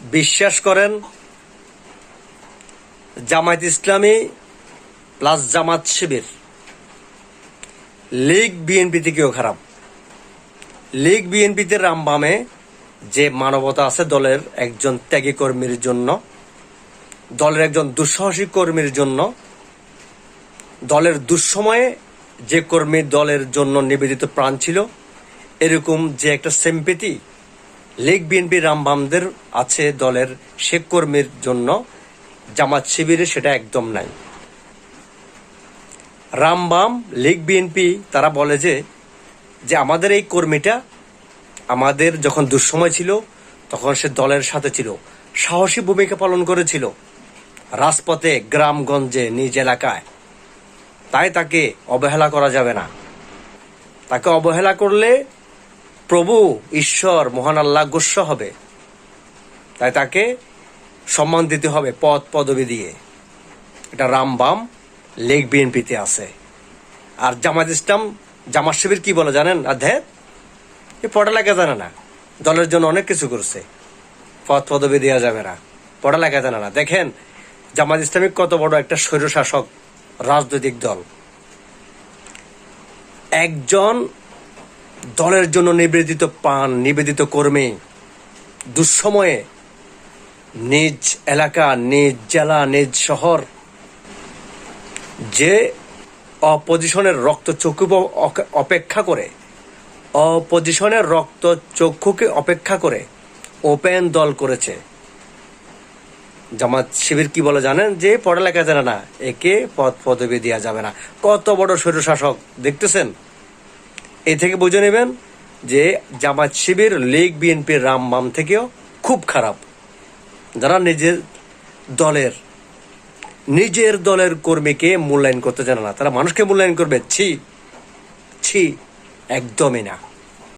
বিশ্বাস করেন, Jamaat Islami plus Jamaat Shibir. League BNP থেকেও খারাপ। লীগ বিএনপিতে রামবামে যে মানবতা আছে দলের একজন ত্যাগী কর্মীর জন্য, দলের একজন দুঃসাহসী কর্মীর জন্য, দলের দুঃসময়ে যে কর্মী দলের জন্য নিবেদিত প্রাণ ছিল, এরকম যে একটা সেম্পেতি লীগ বিএনপি রামবামদের আছে দলের সে কর্মীর জন্য। জামাত শিবিরে সেটা একদম নাই। রামবাম লীগ, বিএনপি, তারা বলে যে যে আমাদের এই কর্মীটা আমাদের যখন দুঃসময় ছিল, তখন সে দলের সাথে ছিল। সাহসী ভূমিকা পালন করেছিল। রাজপথে, গ্রামগঞ্জে, নিজ এলাকায়। তাই তাকে অবহেলা করা যাবে না। তাকে অবহেলা করলে প্রভু, ঈশ্বর, মহান আল্লাহ গুস্স হবে। তাই তাকে সম্মান দিতে হবে পদ পদবি দিয়ে। এটা রামবাম লেগ বিএনপিতে আছে। আর জামাত ইসলাম, জামাত শিবির কি বলে জানেন আর ধ্যাত এ পড়ালেখা জানে না। দলের জন্য অনেক কিছু করছে। পদ পদবি দেওয়া যাবে না। পড়ালেখা জানে না। দেখেন জামাত ইসলামিক কত বড় একটা স্বৈরশাসক রাজনৈতিক দল। একজন দলের জন্য নিবেদিত পান, নিবেদিত কর্মী দুঃসময়ে নিজ এলাকা, নিজ জেলা, নিজ শহর, যে অপজিশনের রক্ত চক্ষু অপেক্ষা করে, অপজিশনের রক্ত চক্ষুকে অপেক্ষা করে ওপেন দল করেছে। জামাত শিবির কি বলে জানেন? যে পড়ালেখা জানে না, একে পদ পদবি দেওয়া যাবে না। কত বড় স্বৈরশাসক দেখতেছেন? এ থেকে বুঝে নেবেন যে জামাত শিবির, লীগ, বিএনপির রামবাম থেকেও খুব খারাপ। যারা নিজের দলের নিজের দলের কর্মীকে মূল্যায়ন করতে জানে না, তারা মানুষকে মূল্যায়ন করবে। ছি ছি, একদমই না।